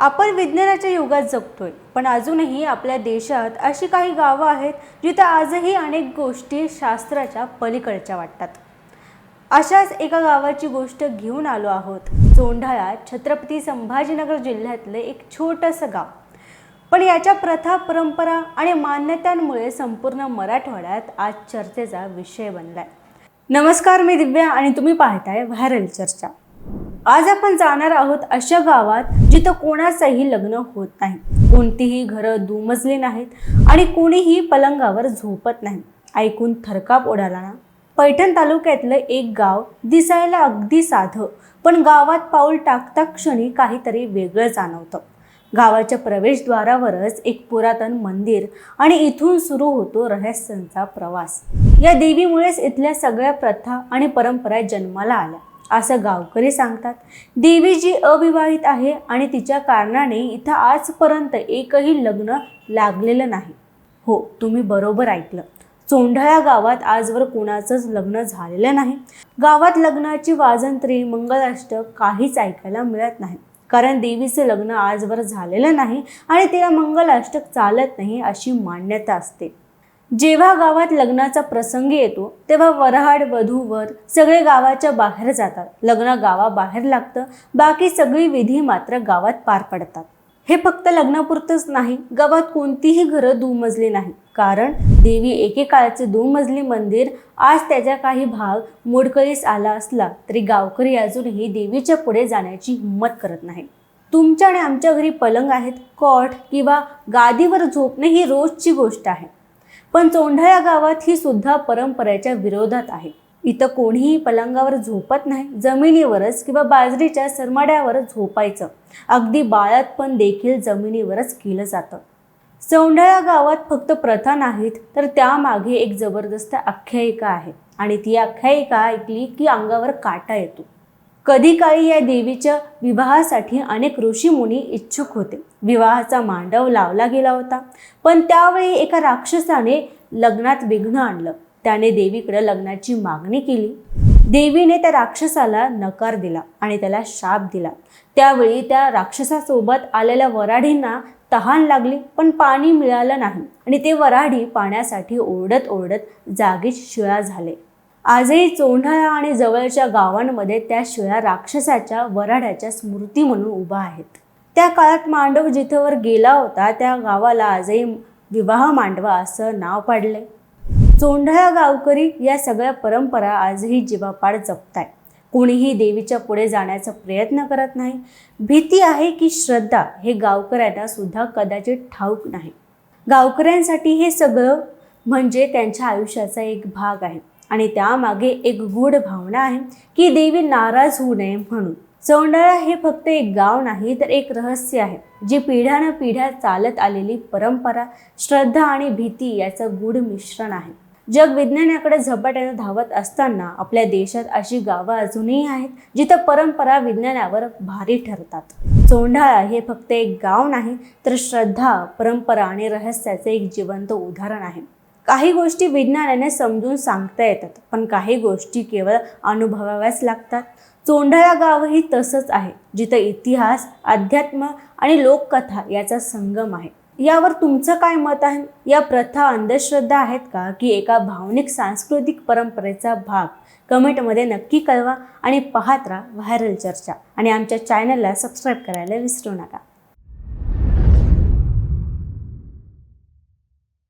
आपण विज्ञानाच्या युगात जगतोय पण अजूनही आपल्या देशात अशी काही गावं आहेत जिथे आजही अनेक गोष्टी शास्त्राच्या पलीकडच्या वाटतात. अशाच एका गावाची गोष्ट घेऊन आलो आहोत. जोंढाळा छत्रपती संभाजीनगर जिल्ह्यातलं एक छोटंसं गाव. पण याच्या प्रथा परंपरा आणि मान्यतांमुळे संपूर्ण मराठवाड्यात आज चर्चेचा विषय बनलाय. नमस्कार मी दिव्या आणि तुम्ही पाहताय व्हायरल चर्चा. आज आपण जाणार आहोत अशा गावात जिथं कोणाचंही लग्न होत नाही. कोणतीही घरं दुमजली नाहीत आणि कोणीही पलंगावर झोपत नाही. ऐकून थरकाप उडाला ना. पैठण तालुक्यातलं एक गाव दिसायला अगदी साधं पण गावात पाऊल टाकता क्षणी काहीतरी वेगळं जाणवतं. गावाच्या प्रवेशद्वारावरच एक पुरातन मंदिर आणि इथून सुरू होतो रहस्यांचा प्रवास. या देवीमुळेच इथल्या सगळ्या प्रथा आणि परंपरा जन्माला आल्या. असं गावकरी सांगतात. देवी जी अविवाहित आहे आणि तिच्या कारणाने इथं आजपर्यंत एकही लग्न लागलेलं नाही. हो तुम्ही बरोबर ऐकलं. चोंढाळा गावात आजवर कुणाचंच लग्न झालेलं नाही. गावात लग्नाची वाजंत्री मंगलाष्टक काहीच ऐकायला मिळत नाही. कारण देवीचं लग्न आजवर झालेलं नाही आणि तिला मंगलाष्टक चालत नाही अशी मान्यता असते. जेव्हा गावात लग्नाचा प्रसंग येतो तेव्हा वऱ्हाड वधूवर सगळे गावाच्या बाहेर जातात. लग्न गावाबाहेर लागतं. बाकी सगळी विधी मात्र गावात पार पडतात. हे फक्त लग्नापुरतंच नाही गावात कोणतीही घरं दुमजली नाही कारण देवी एकेकाळचे दुमजली मंदिर आज त्याचा काही भाग मोडकळीस आला असला तरी गावकरी अजूनही देवीच्या पुढे जाण्याची हिंमत करत नाही तुमच्या आणि आमच्या घरी पलंग आहेत कॉट किंवा गादीवर झोपणे ही रोजची गोष्ट आहे. पण चोंढाळ्या गावात ही सुद्धा परंपरेच्या विरोधात आहे. इथं कोणीही पलंगावर झोपत नाही जमिनीवरच किंवा बाजरीच्या सरमाड्यावर झोपायचं. अगदी बाळात पण देखील जमिनीवरच केलं जातं. चौंढाळा गावात फक्त प्रथा नाहीत तर त्यामागे एक जबरदस्त आख्यायिका आहे. आणि ती आख्यायिका ऐकली की अंगावर काटा येतो. कधी काळी या देवीच्या विवाहासाठी अनेक ऋषीमुनी इच्छुक होते. विवाहाचा मांडव लावला गेला होता. पण त्यावेळी एका राक्षसाने लग्नात विघ्न आणलं. त्याने देवीकडे लग्नाची मागणी केली. देवीने त्या राक्षसाला नकार दिला आणि त्याला शाप दिला. त्यावेळी त्या राक्षसासोबत आलेल्या वराडींना तहान लागली पण पाणी मिळालं नाही आणि ते वराडी पाण्यासाठी ओरडत ओरडत जागीच शिळा झाले. आजही चोंढाळा आणि जवळच्या गावांमध्ये त्या शिळ्या राक्षसाच्या वराड्याच्या स्मृती म्हणून उभा आहेत. त्या काळात मांडव जिथेवर गेला होता त्या गावाला आजही विवाह मांडवा असं नाव पाडले चोंढाळा गावकरी या सगळ्या परंपरा आजही जीवापाड जपताय. कोणीही देवीच्या पुढे जाण्याचा प्रयत्न करत नाही. भीती आहे की श्रद्धा हे गावकऱ्यांना सुद्धा कदाचित ठाऊक नाही. गावकऱ्यांसाठी हे सगळं म्हणजे त्यांच्या आयुष्याचा एक भाग आहे. आणि त्यामागे एक गूढ भावना आहे की देवी नाराज होऊ नये म्हणून. चौंडाळा हे फक्त एक गाव नाही तर एक रहस्य आहे जी पिढ्यानं पिढ्या चालत आलेली परंपरा श्रद्धा आणि भीती याचं गूढ मिश्रण आहे. जग विज्ञानाकडे झपाट्यानं धावत असताना आपल्या देशात अशी गावं अजूनही आहेत जिथं परंपरा विज्ञानावर भारी ठरतात. चोंढाळा हे फक्त एक गाव नाही तर श्रद्धा परंपरा आणि रहस्याचे एक जिवंत उदाहरण आहे. काही गोष्टी विज्ञानाने समजून सांगता येतात पण काही गोष्टी केवळ अनुभवाव्याच लागतात. चोंढाळा गावही तसंच आहे जिथं इतिहास अध्यात्म आणि लोककथा याचा संगम आहे. यावर तुमचं काय मत आहे? या प्रथा अंधश्रद्धा आहेत का? की एका भावनिक सांस्कृतिक परंपरेचा भाग? कमेंटमध्ये नक्की कळवा आणि पाहत राहा व्हायरल चर्चा. आणि आमच्या चॅनलला सबस्क्राईब करायला विसरू नका.